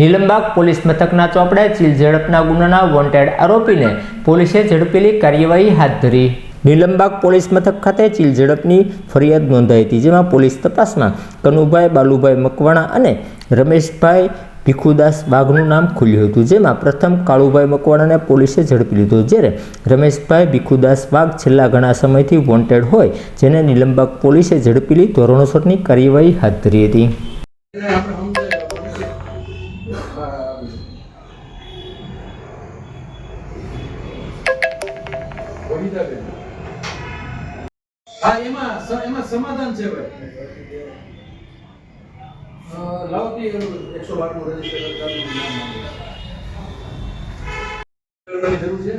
Nilambag police મથકના ચોપડે ચીલ ઝડપના ગુનાના wanted આરોપીને પોલીસે ઝડપેલી કાર્યવાહી હાથ ધરી. નીલમબાગ પોલીસ મથક ખાતે ચીલ ઝડપની ફરિયાદ નોંધાઈ હતી, જેમાં પોલીસ તપાસમાં કનુભાઈ બાલુભાઈ મકવાણા અને રમેશભાઈ ભીખુદાસ બાગનું નામ ખુલ્યું હતું, જેમાં પ્રથમ કાળુભાઈ મકવાણાને પોલીસે ઝડપી લીધો, જ્યારે રમેશભાઈ ભીખુદાસ બાઘ છેલ્લા ઘણા સમયથી વોન્ટેડ હોય, જેને નીલમબાગ પોલીસે ઝડપી લઈ ધોરણસરની કાર્યવાહી હાથ ધરી હતી. હા એમાં એમાં સમાધાન છે ભાઈ. લવતી એકસો બારનું રજિસ્ટર જરૂર છે?